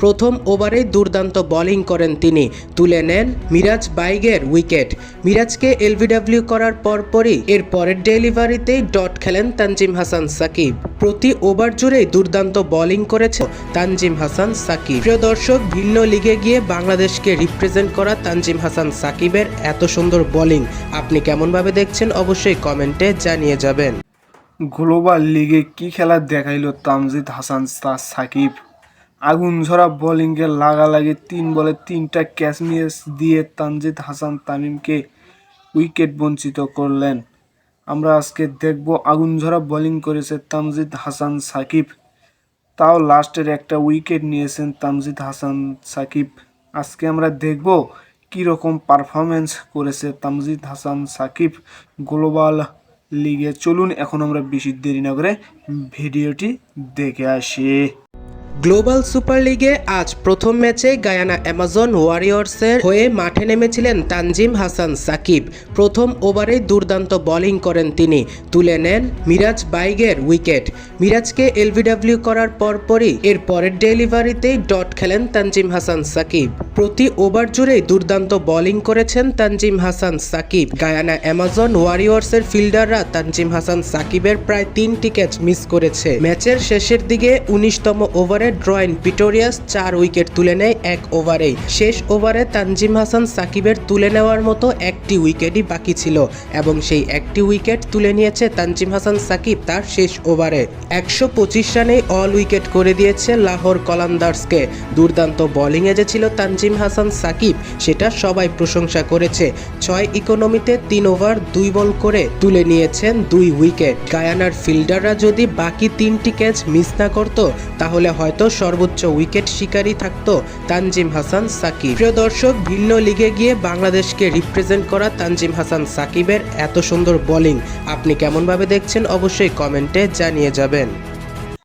প্রথম ওভারেই দুর্দান্ত বোলিং করেন তিনি। তুলে নেন মিরাজ বাইগের উইকেট। মিরাজকে এলবিডব্লিউ করার পরপরই এর পরের ডেলিভারিতেই ডট খেলেন তানজিম হাসান সাকিব। প্রতি ওভার জুড়েই দুর্দান্ত বোলিং করেছে তানজিম হাসান সাকিব। প্রিয় দর্শক, ভিন্ন লিগে গিয়ে বাংলাদেশকে রিপ্রেজেন্ট করা তানজিম হাসান সাকিবের এত সুন্দর বোলিং। আপনি কেমনভাবে দেখছেন অবশ্যই কমেন্টে জানিয়ে যাবেন। গ্লোবাল লিগে কি খেলা দেখাইল তামজিদ হাসান সাকিব? আগুন ঝরা বোলিংয়ে লাগালাগি তিন বলে তিনটা ক্যাচ মিস দিয়ে তানজিদ হাসান তামিমকে উইকেট বঞ্চিত করলেন। আমরা আজকে দেখব আগুন ঝরা বোলিং করেছে তামজিদ হাসান সাকিব। তাও লাস্টের একটা উইকেট নিয়েছেন তামজিদ হাসান সাকিব। আজকে আমরা দেখব কি রকম পারফরমেন্স করেছে তামজিদ হাসান সাকিব গ্লোবাল লিগে। চলুন, এখন আমরা বেশি দেরি না করে ভিডিওটি দেখে আসি। গ্লোবাল সুপার লিগে আজ প্রথম ম্যাচে গায়ানা অ্যামাজন ওয়ারিয়র্সের হয়ে মাঠে নেমেছিলেন তানজিম হাসান সাকিব। প্রথম ওভারে দুর্দান্ত বোলিং করেন তিনি। তুলে নেন মিরাজ বাইগের উইকেট। মিরাজকে এলবিডাব্লিউ করার পরপরই এর পরের ডেলিভারিতেই ডট খেলেন তানজিম হাসান সাকিব। প্রতি ওভার জুড়েই দুর্দান্ত বোলিং করেছেন তানজিম হাসান সাকিব। গায়ানা অ্যামাজন ওয়ারিয়র্সের ফিল্ডাররা তানজিম হাসান সাকিবের প্রায় তিনটি ক্যাচ মিস করেছে। ম্যাচের শেষের দিকে উনিশতম ওভারে ড্রয়েন পিটোরিয়াস চার উইকেট তুলে নেয় এক ওভারেই। শেষ ওভারে তানজিম হাসান সাকিবের তুলে নেওয়ার মতো একটি উইকেটই বাকি ছিল এবং সেই একটি উইকেট তুলে নিয়েছে তানজিম হাসান সাকিব তার শেষ ওভারে। একশো পঁচিশ রানেই অল উইকেট করে দিয়েছে লাহোর কলান্দার্সকে। দুর্দান্ত বোলিংয়ে যে ছিল তানজিম হাসান সাকিব, সেটা সবাই প্রশংসা করেছে। ছয় ইকোনমিতে তিন ওভার, দুই বল করে তুলে নিয়েছেন দুই উইকেট। গায়ানার ফিল্ডাররা যদি বাকি তিনটি ক্যাচ মিস না করত, তাহলে হয়তো সর্বোচ্চ উইকেট শিকারী থাকত তানজিম হাসান সাকিব। প্রিয় দর্শক, ভিন্ন লিগে গিয়ে বাংলাদেশকে রিপ্রেজেন্ট করা তানজিম হাসান সাকিবের এত সুন্দর বোলিং, আপনি কেমনভাবে দেখছেন অবশ্যই কমেন্টে জানিয়ে যাবেন।